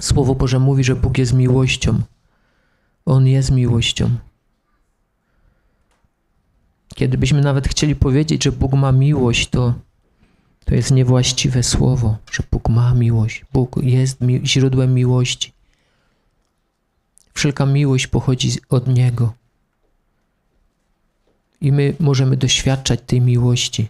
Słowo Boże mówi, że Bóg jest miłością. On jest miłością. Kiedy byśmy nawet chcieli powiedzieć, że Bóg ma miłość, to, to jest niewłaściwe słowo, że Bóg ma miłość. Bóg jest mi źródłem miłości. Wszelka miłość pochodzi od Niego. I my możemy doświadczać tej miłości.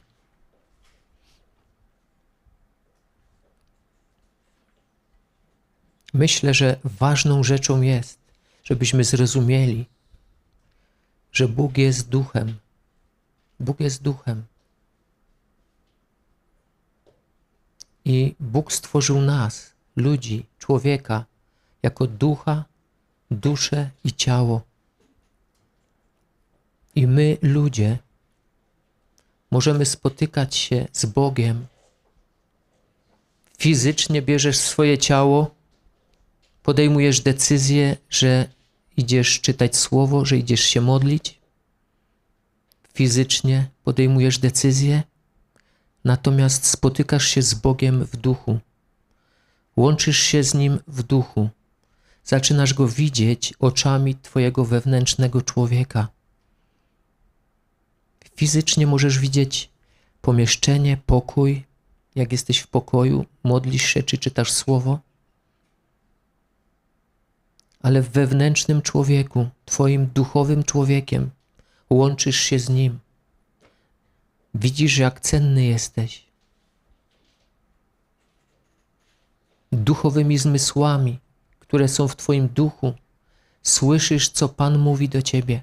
Myślę, że ważną rzeczą jest, żebyśmy zrozumieli, że Bóg jest duchem. Bóg jest duchem. I Bóg stworzył nas, ludzi, człowieka, jako ducha, duszę i ciało. I my, ludzie, możemy spotykać się z Bogiem. Fizycznie bierzesz swoje ciało, podejmujesz decyzję, że idziesz czytać słowo, że idziesz się modlić. Fizycznie podejmujesz decyzję, natomiast spotykasz się z Bogiem w duchu. Łączysz się z Nim w duchu. Zaczynasz Go widzieć oczami Twojego wewnętrznego człowieka. Fizycznie możesz widzieć pomieszczenie, pokój, jak jesteś w pokoju, modlisz się czy czytasz słowo ale w wewnętrznym człowieku, Twoim duchowym człowiekiem, łączysz się z Nim. Widzisz, jak cenny jesteś. Duchowymi zmysłami, które są w Twoim duchu, słyszysz, co Pan mówi do Ciebie.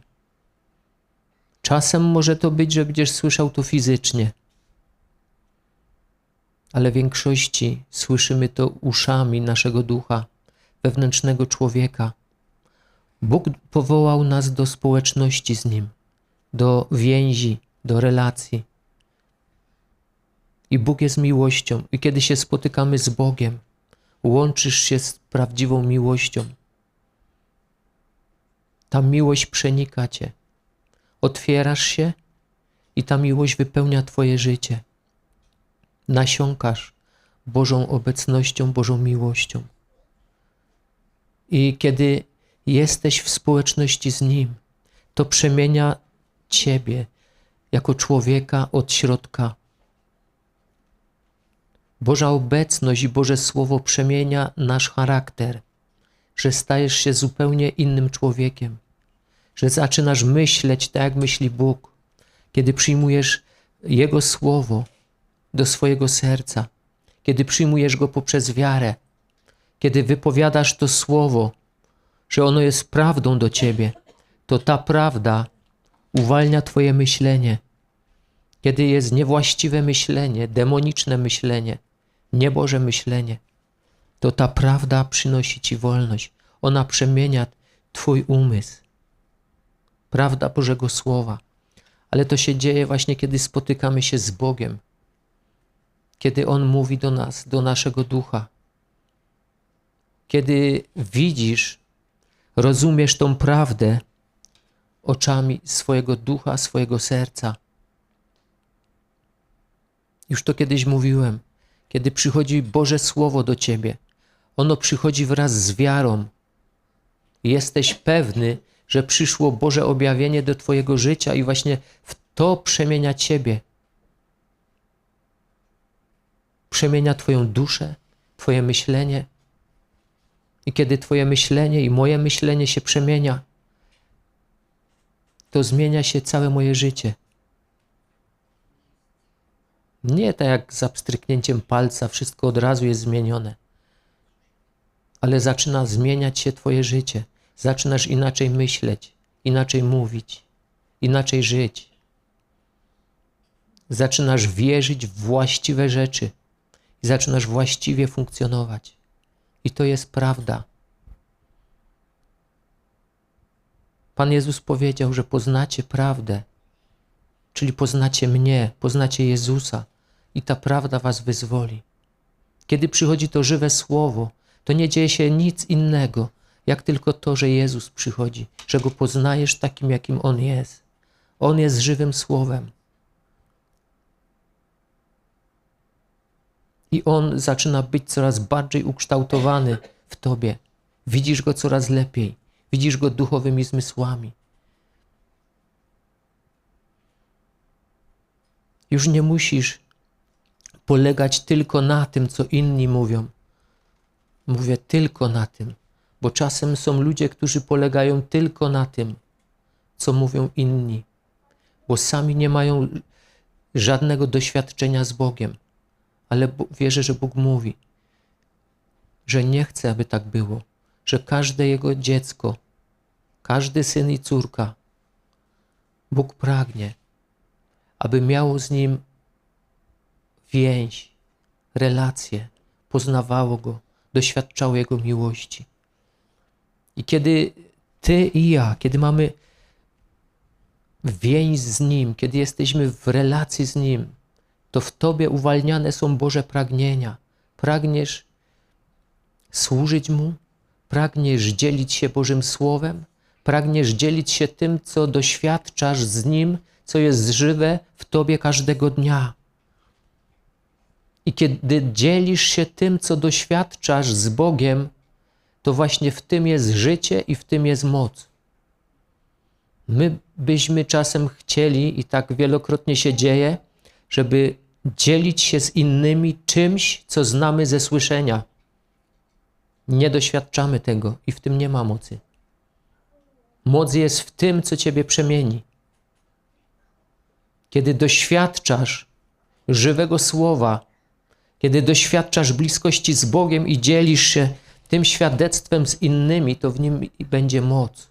Czasem może to być, że będziesz słyszał to fizycznie, ale w większości słyszymy to uszami naszego ducha wewnętrznego człowieka. Bóg powołał nas do społeczności z Nim, do więzi, do relacji. I Bóg jest miłością, i kiedy się spotykamy z Bogiem, łączysz się z prawdziwą miłością. Ta miłość przenika cię. Otwierasz się i ta miłość wypełnia Twoje życie. Nasiąkasz Bożą obecnością, Bożą miłością. I kiedy jesteś w społeczności z Nim, to przemienia Ciebie jako człowieka od środka. Boża obecność i Boże Słowo przemienia nasz charakter, że stajesz się zupełnie innym człowiekiem, że zaczynasz myśleć tak, jak myśli Bóg, kiedy przyjmujesz Jego Słowo do swojego serca, kiedy przyjmujesz Go poprzez wiarę kiedy wypowiadasz to słowo, że ono jest prawdą do ciebie, to ta prawda uwalnia Twoje myślenie. Kiedy jest niewłaściwe myślenie, demoniczne myślenie, nieboże myślenie, to ta prawda przynosi Ci wolność. Ona przemienia Twój umysł. Prawda Bożego Słowa. Ale to się dzieje właśnie, kiedy spotykamy się z Bogiem, kiedy On mówi do nas, do naszego ducha kiedy widzisz, rozumiesz tą prawdę oczami swojego ducha, swojego serca. Już to kiedyś mówiłem. Kiedy przychodzi Boże Słowo do ciebie, ono przychodzi wraz z wiarą. Jesteś pewny, że przyszło Boże objawienie do Twojego życia i właśnie w to przemienia Ciebie. Przemienia Twoją duszę, Twoje myślenie. I kiedy Twoje myślenie i moje myślenie się przemienia, to zmienia się całe moje życie. Nie tak jak za pstryknięciem palca wszystko od razu jest zmienione, ale zaczyna zmieniać się Twoje życie. Zaczynasz inaczej myśleć, inaczej mówić, inaczej żyć. Zaczynasz wierzyć w właściwe rzeczy i zaczynasz właściwie funkcjonować. I to jest prawda. Pan Jezus powiedział, że poznacie prawdę, czyli poznacie mnie, poznacie Jezusa i ta prawda was wyzwoli. Kiedy przychodzi to żywe słowo, to nie dzieje się nic innego, jak tylko to, że Jezus przychodzi, że go poznajesz takim, jakim on jest. On jest żywym słowem. I on zaczyna być coraz bardziej ukształtowany w tobie. Widzisz go coraz lepiej. Widzisz go duchowymi zmysłami. Już nie musisz polegać tylko na tym, co inni mówią. Mówię tylko na tym, bo czasem są ludzie, którzy polegają tylko na tym, co mówią inni, bo sami nie mają żadnego doświadczenia z Bogiem. Ale wierzę, że Bóg mówi, że nie chce, aby tak było, że każde Jego dziecko, każdy syn i córka, Bóg pragnie, aby miało z Nim więź, relacje, poznawało Go, doświadczało Jego miłości. I kiedy Ty i ja, kiedy mamy więź z Nim, kiedy jesteśmy w relacji z Nim, to w Tobie uwalniane są Boże pragnienia. Pragniesz służyć Mu, pragniesz dzielić się Bożym Słowem, pragniesz dzielić się tym, co doświadczasz z Nim, co jest żywe w Tobie każdego dnia. I kiedy dzielisz się tym, co doświadczasz z Bogiem, to właśnie w tym jest życie i w tym jest moc. My byśmy czasem chcieli, i tak wielokrotnie się dzieje, żeby dzielić się z innymi czymś, co znamy ze słyszenia. Nie doświadczamy tego i w tym nie ma mocy. Moc jest w tym, co Ciebie przemieni. Kiedy doświadczasz żywego słowa, kiedy doświadczasz bliskości z Bogiem i dzielisz się tym świadectwem z innymi, to w nim będzie moc.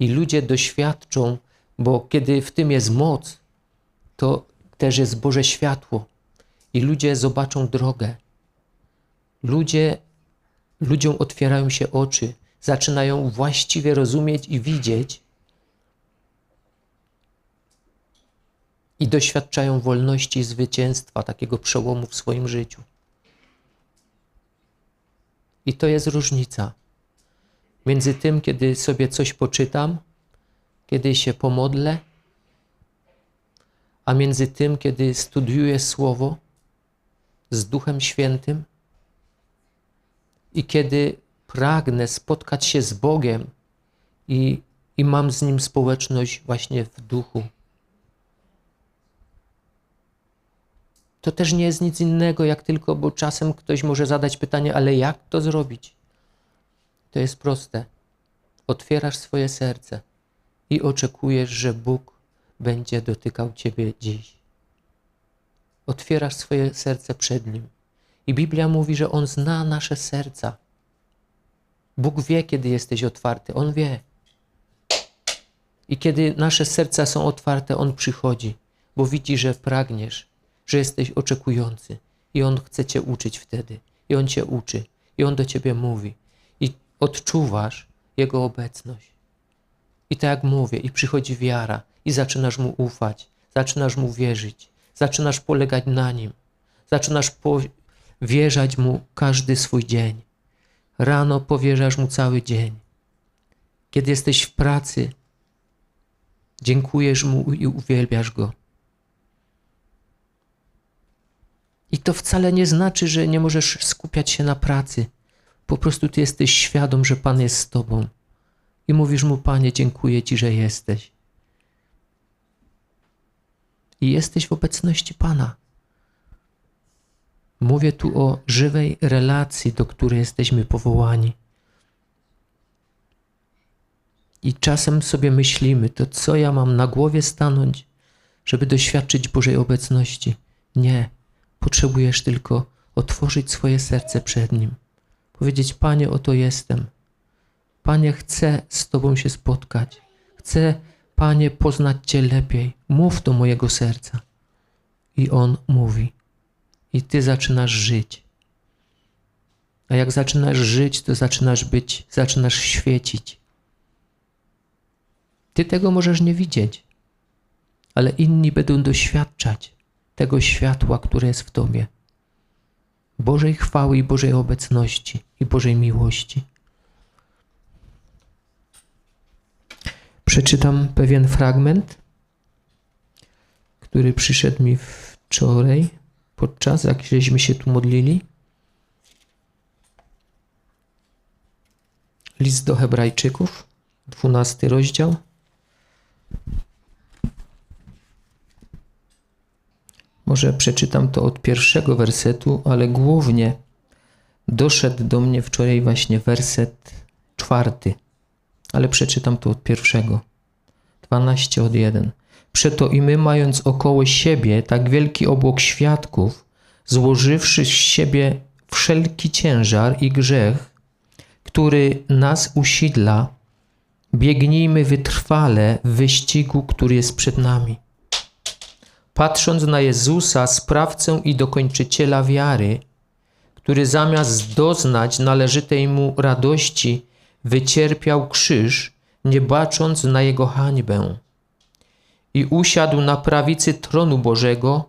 I ludzie doświadczą, bo kiedy w tym jest moc, to też jest Boże światło. I ludzie zobaczą drogę. Ludzie, ludziom otwierają się oczy, zaczynają właściwie rozumieć i widzieć, i doświadczają wolności i zwycięstwa, takiego przełomu w swoim życiu. I to jest różnica między tym, kiedy sobie coś poczytam, kiedy się pomodlę, a między tym, kiedy studiuję Słowo z Duchem Świętym i kiedy pragnę spotkać się z Bogiem i, i mam z Nim społeczność właśnie w duchu. To też nie jest nic innego, jak tylko, bo czasem ktoś może zadać pytanie, ale jak to zrobić? To jest proste. Otwierasz swoje serce i oczekujesz, że Bóg będzie dotykał Ciebie dziś. Otwierasz swoje serce przed Nim. I Biblia mówi, że On zna nasze serca. Bóg wie, kiedy jesteś otwarty. On wie. I kiedy nasze serca są otwarte, On przychodzi, bo widzi, że pragniesz, że jesteś oczekujący. I On chce Cię uczyć wtedy. I On Cię uczy. I On do Ciebie mówi. I odczuwasz Jego obecność. I tak jak mówię, i przychodzi wiara, i zaczynasz Mu ufać, zaczynasz Mu wierzyć, zaczynasz polegać na Nim, zaczynasz powierzać Mu każdy swój dzień. Rano powierzasz Mu cały dzień. Kiedy jesteś w pracy, dziękujesz Mu i uwielbiasz Go. I to wcale nie znaczy, że nie możesz skupiać się na pracy. Po prostu ty jesteś świadom, że Pan jest z tobą. I mówisz mu, Panie, dziękuję Ci, że jesteś. I jesteś w obecności Pana. Mówię tu o żywej relacji, do której jesteśmy powołani. I czasem sobie myślimy, to co ja mam na głowie stanąć, żeby doświadczyć Bożej obecności? Nie. Potrzebujesz tylko otworzyć swoje serce przed Nim. Powiedzieć, Panie, oto jestem. Panie, chcę z Tobą się spotkać. Chcę, Panie, poznać Cię lepiej. Mów do mojego serca. I On mówi. I Ty zaczynasz żyć. A jak zaczynasz żyć, to zaczynasz być, zaczynasz świecić. Ty tego możesz nie widzieć, ale inni będą doświadczać tego światła, które jest w Tobie. Bożej chwały i Bożej obecności i Bożej miłości. Przeczytam pewien fragment, który przyszedł mi wczoraj, podczas jak żeśmy się tu modlili. List do Hebrajczyków, 12 rozdział. Może przeczytam to od pierwszego wersetu, ale głównie doszedł do mnie wczoraj właśnie werset czwarty, ale przeczytam to od pierwszego. 12 od 1. Przeto i my, mając około siebie tak wielki obłok świadków, złożywszy z siebie wszelki ciężar i grzech, który nas usidla, biegnijmy wytrwale w wyścigu, który jest przed nami. Patrząc na Jezusa, sprawcę i dokończyciela wiary, który zamiast doznać należytej mu radości, wycierpiał krzyż, nie bacząc na jego hańbę. I usiadł na prawicy tronu Bożego,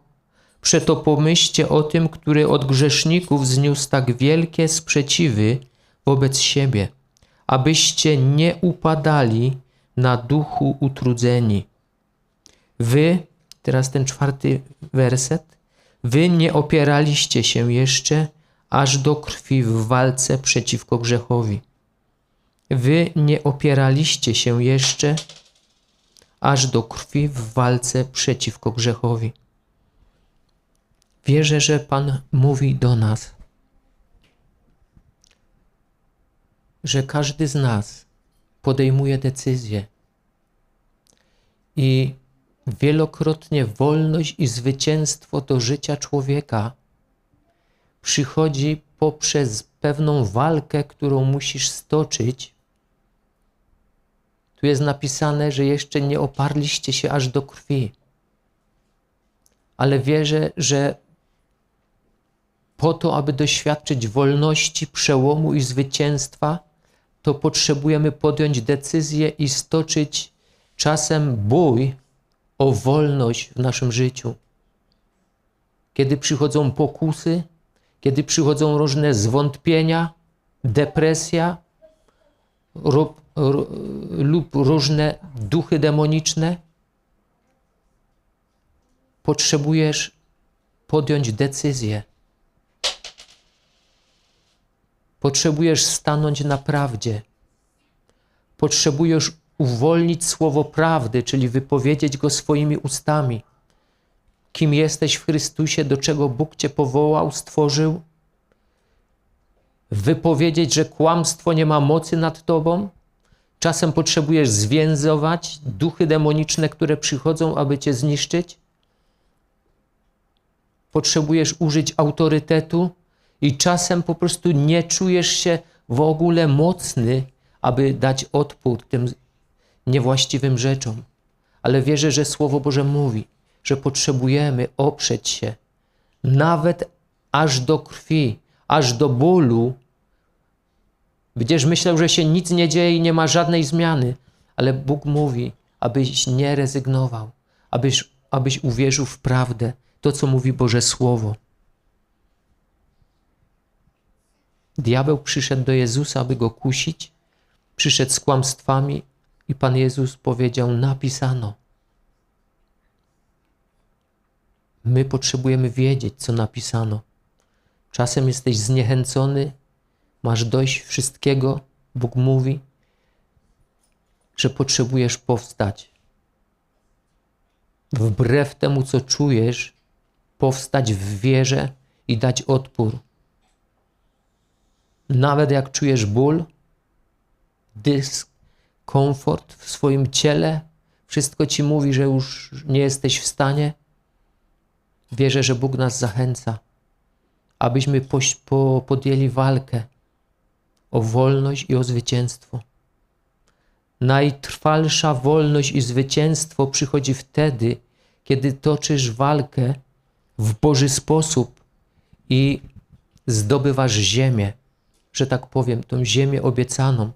przeto pomyślcie o tym, który od grzeszników zniósł tak wielkie sprzeciwy wobec siebie, abyście nie upadali na duchu utrudzeni. Wy, teraz ten czwarty werset, wy nie opieraliście się jeszcze aż do krwi w walce przeciwko grzechowi. Wy nie opieraliście się jeszcze aż do krwi w walce przeciwko grzechowi. Wierzę, że Pan mówi do nas, że każdy z nas podejmuje decyzję i wielokrotnie wolność i zwycięstwo do życia człowieka przychodzi poprzez pewną walkę, którą musisz stoczyć. Tu jest napisane, że jeszcze nie oparliście się aż do krwi. Ale wierzę, że po to, aby doświadczyć wolności, przełomu i zwycięstwa, to potrzebujemy podjąć decyzję i stoczyć czasem bój o wolność w naszym życiu. Kiedy przychodzą pokusy, kiedy przychodzą różne zwątpienia, depresja lub, różne duchy demoniczne, potrzebujesz podjąć decyzję. Potrzebujesz stanąć na prawdzie. Potrzebujesz uwolnić słowo prawdy, czyli wypowiedzieć go swoimi ustami kim jesteś w Chrystusie, do czego Bóg Cię powołał, stworzył, wypowiedzieć, że kłamstwo nie ma mocy nad Tobą. Czasem potrzebujesz zwięzować duchy demoniczne, które przychodzą, aby Cię zniszczyć. Potrzebujesz użyć autorytetu i czasem po prostu nie czujesz się w ogóle mocny, aby dać odpór tym niewłaściwym rzeczom. Ale wierzę, że Słowo Boże mówi, że potrzebujemy oprzeć się nawet aż do krwi, aż do bólu. Będziesz myślał, że się nic nie dzieje i nie ma żadnej zmiany, ale Bóg mówi, abyś nie rezygnował, abyś, abyś uwierzył w prawdę, to co mówi Boże Słowo. Diabeł przyszedł do Jezusa, aby go kusić, przyszedł z kłamstwami i Pan Jezus powiedział: Napisano. My potrzebujemy wiedzieć, co napisano. Czasem jesteś zniechęcony, masz dość wszystkiego. Bóg mówi, że potrzebujesz powstać. Wbrew temu, co czujesz, powstać w wierze i dać odpór. Nawet jak czujesz ból, dyskomfort w swoim ciele, wszystko ci mówi, że już nie jesteś w stanie, Wierzę, że Bóg nas zachęca, abyśmy podjęli walkę o wolność i o zwycięstwo. Najtrwalsza wolność i zwycięstwo przychodzi wtedy, kiedy toczysz walkę w Boży sposób i zdobywasz ziemię, że tak powiem, tą ziemię obiecaną.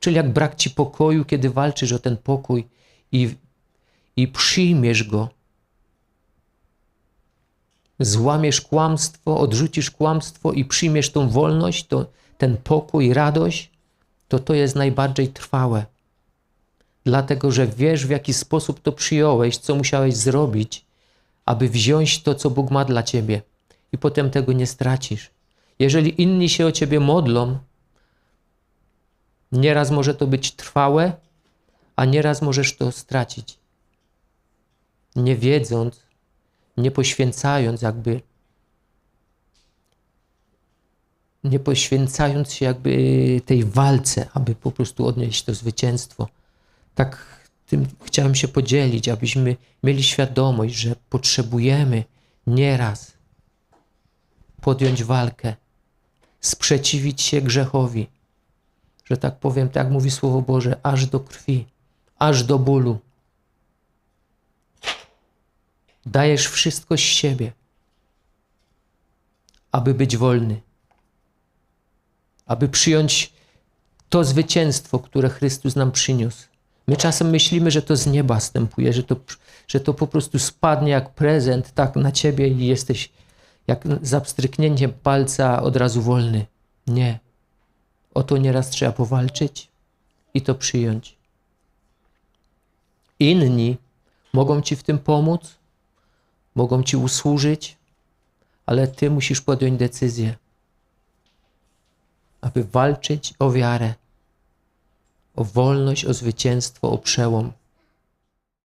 Czyli jak brak ci pokoju, kiedy walczysz o ten pokój i, i przyjmiesz go złamiesz kłamstwo, odrzucisz kłamstwo i przyjmiesz tą wolność, to, ten pokój, radość, to to jest najbardziej trwałe. Dlatego, że wiesz, w jaki sposób to przyjąłeś, co musiałeś zrobić, aby wziąć to, co Bóg ma dla ciebie, i potem tego nie stracisz. Jeżeli inni się o ciebie modlą, Nieraz może to być trwałe, a nieraz możesz to stracić. Nie wiedząc, nie poświęcając jakby, nie poświęcając się jakby tej walce, aby po prostu odnieść to zwycięstwo. Tak tym chciałem się podzielić, abyśmy mieli świadomość, że potrzebujemy nieraz podjąć walkę, sprzeciwić się grzechowi, że tak powiem, tak mówi Słowo Boże, aż do krwi, aż do bólu. Dajesz wszystko z siebie, aby być wolny, aby przyjąć to zwycięstwo, które Chrystus nam przyniósł. My czasem myślimy, że to z nieba stępuje, że to, że to po prostu spadnie jak prezent tak na ciebie i jesteś jak pstryknięciem palca od razu wolny. Nie. O to nieraz trzeba powalczyć i to przyjąć. Inni mogą ci w tym pomóc, mogą ci usłużyć, ale ty musisz podjąć decyzję, aby walczyć o wiarę, o wolność, o zwycięstwo, o przełom.